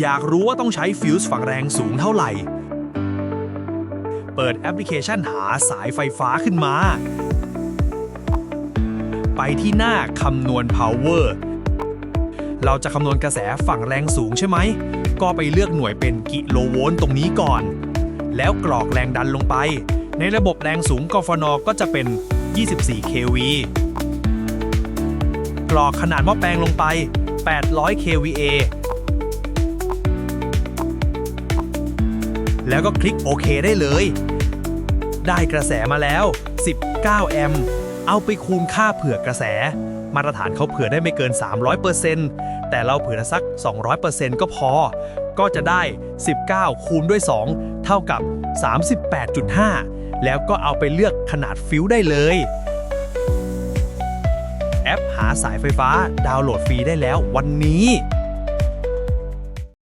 อยากรู้ว่าต้องใช้ฟิวส์ฝั่งแรงสูงเท่าไหร่ เปิดแอปพลิเคชันหาสายไฟฟ้าขึ้นมา ไปที่หน้าคำนวณ power เราจะคำนวณกระแสฝั่งแรงสูงใช่ไหม ก็ไปเลือกหน่วยเป็นกิโลโวลต์ตรงนี้ก่อน แล้วกรอกแรงดันลงไป ในระบบแรงสูงกฟนก็จะเป็น 24 kV กรอกขนาดหม้อแปลงลงไป 800 kVA แล้วก็คลิกโอเคได้เลย ได้กระแสมาแล้ว 19 แอมป์เอาไปคูณค่าเผื่อกระแส มาตรฐานเขาเผื่อได้ไม่เกิน 300%แต่เราเผื่อสัก 200%ก็พอ ก็จะได้ 19 คูณด้วย 2 เท่ากับ 38.5 แล้วก็เอาไปเลือกขนาดฟิวได้เลย แอปหาสายไฟฟ้าดาวน์โหลดฟรีได้แล้ววันนี้